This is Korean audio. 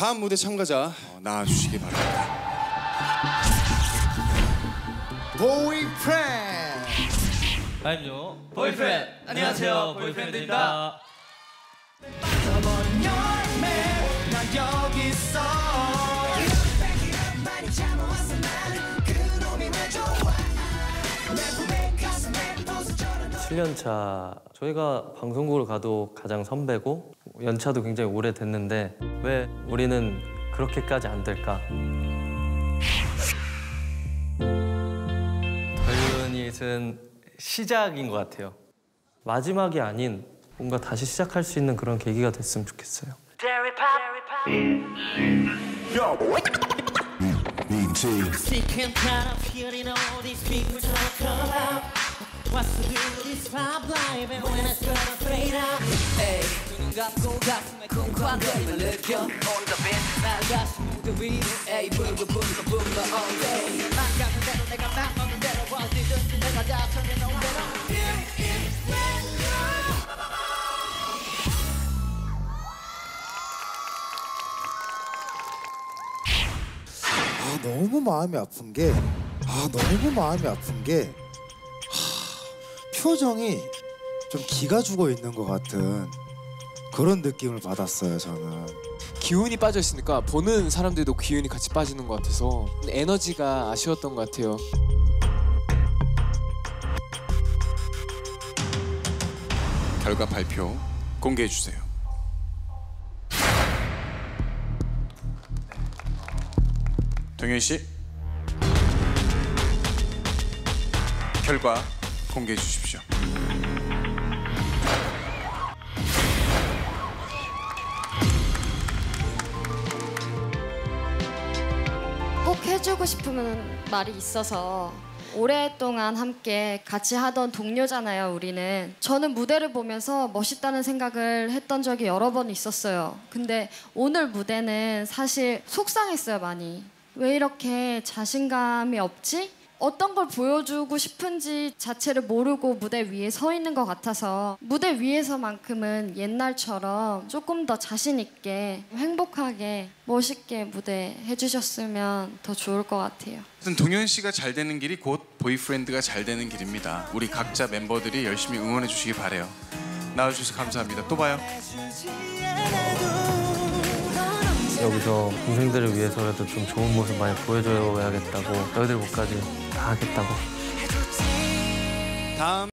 다음 무대 참가자 어, 나와주시기 바랍니다. 보이프렌드 아니요. 보이프렌드. 안녕하세요. 보이프렌드입니다. 버린 열매 난 여기 있어 7년 차 저희가 방송국을 가도 가장 선배고 연차도 굉장히 오래됐는데 왜 우리는 그렇게까지 안 될까? 덜유닛은 시작인 것 같아요. 마지막이 아닌 뭔가 다시 시작할 수 있는 그런 계기가 됐으면 좋겠어요. 눈 감고 가슴에 쿵쾅거림을 느껴. On the beat. 날 다시 무대 위로 Hey, 불고 불고 불고 all day. 맘 가는 대로 내가 맘 먹는 대로 어디든지 내가 다 정해놓은 대로. 아 너무 마음이 아픈 게 아 너무 마음이 아픈 게 하, 표정이 좀 기가 죽어 있는 것 같은 그런 느낌을 받았어요 저는 기운이 빠져 있으니까 보는 사람들도 기운이 같이 빠지는 것 같아서 에너지가 아쉬웠던 것 같아요. 결과 발표 공개해 주세요. 동현 씨 결과 공개해 주십시오. 해주고 싶은 말이 있어서 오랫동안 함께 같이 하던 동료잖아요, 우리는. 저는 무대를 보면서 멋있다는 생각을 했던 적이 여러 번 있었어요. 근데 오늘 무대는 사실 속상했어요, 많이. 왜 이렇게 자신감이 없지? 어떤 걸 보여주고 싶은지 자체를 모르고 무대 위에 서 있는 것 같아서 무대 위에서만큼은 옛날처럼 조금 더 자신 있게 행복하게 멋있게 무대 해주셨으면 더 좋을 것 같아요. 동현 씨가 잘 되는 길이 곧 보이프렌드가 잘 되는 길입니다. 우리 각자 멤버들이 열심히 응원해 주시기 바래요. 나와주셔서 감사합니다. 또 봐요. 여기서 동생들을 위해서라도 좀 좋은 모습 많이 보여줘야겠다고 너희들 못까지 다 하겠다고. 다음